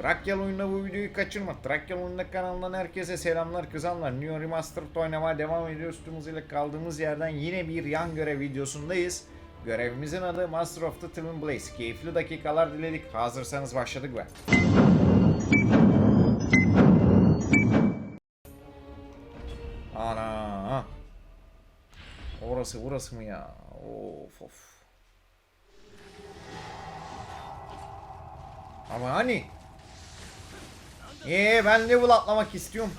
Trakyalı oyununa bu videoyu kaçırma. Trakyalı oyununa kanalından herkese selamlar kızanlar. New Remastered oynamaya devam ediyoruz. Tümümüz ile kaldığımız yerden yine bir yan görev videosundayız. Görevimizin adı Master of the Twin Blaze. Keyifli dakikalar diledik. Hazırsanız başladık be. Ana. Orası burası mı ya? Of of. Ama hani? Ee ben level atlamak istiyorum.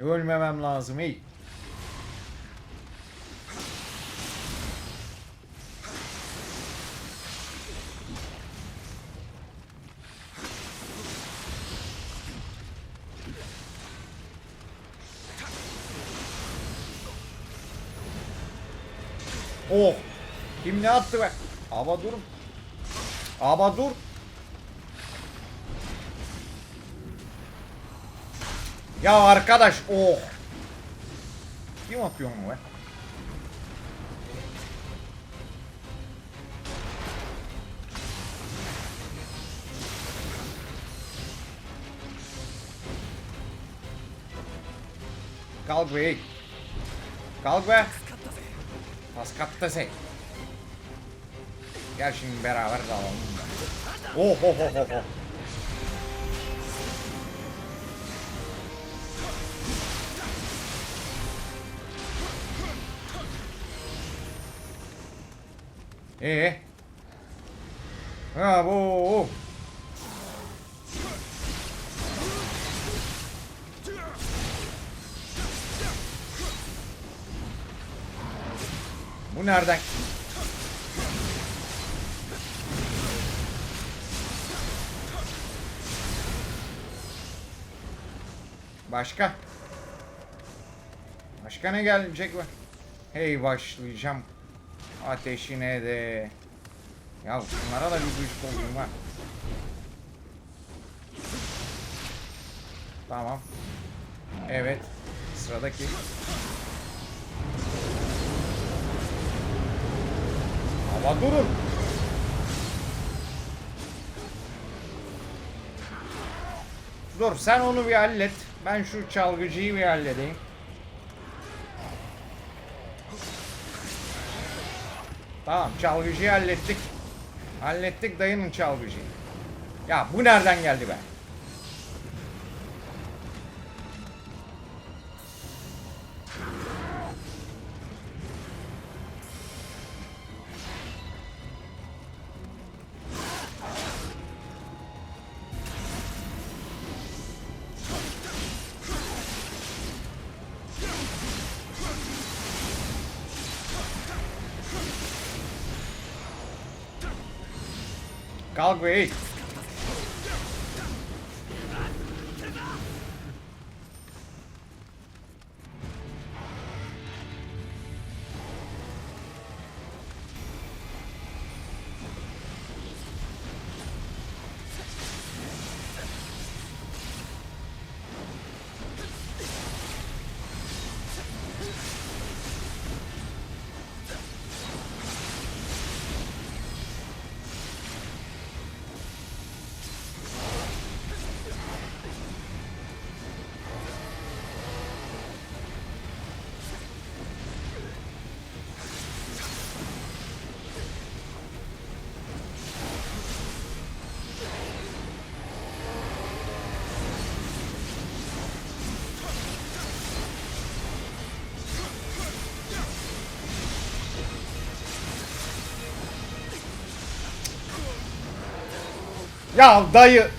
Ölmemem lazım hey. Oh! Kim ne attı be? Aba durun. Aba dur. Ya arkadaş oh. Kim atıyor onu be? Kalk be. hey. Kalk be. Paskatta sen. Gel şimdi beraber dalalım. Oh oh oh oh oh. Ee? Ha bu. Nereden? Başka? Başka ne gelecek be? Hey başlayacağım. Ateşine de. Ya şunlara da bir güç koydum var. Tamam. Evet. Sıradaki. Ama durun. Dur sen onu bir hallet. Ben şu çalgıcıyı bir halledeyim. Tamam çalgıcıyı hallettik. Hallettik dayının çalgıcıyı. Ya bu nereden geldi be? Kalk be Ya dayı.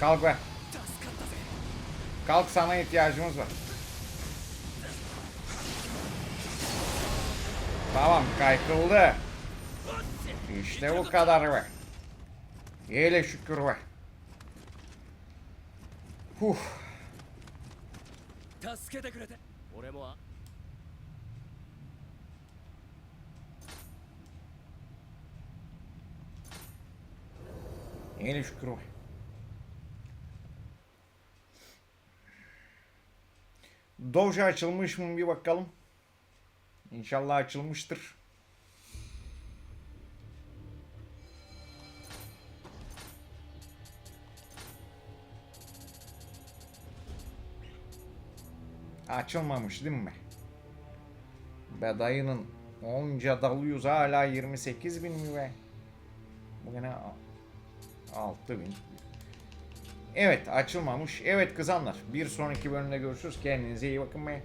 Kalk be. Kalk sana ihtiyacımız var. Tamam kaykıldı. İşte bu kadar be. Hele şükür be. Huh. Elif شكون روحي Doge açılmış mı bir bakalım. İnşallah açılmıştır. Açılmamış değil mi? Bedayının onca dalıyoruz hala 28 bin mi be? Bu 6000. Evet açılmamış. Evet kızanlar. Bir sonraki bölümde görüşürüz. Kendinize iyi bakın be.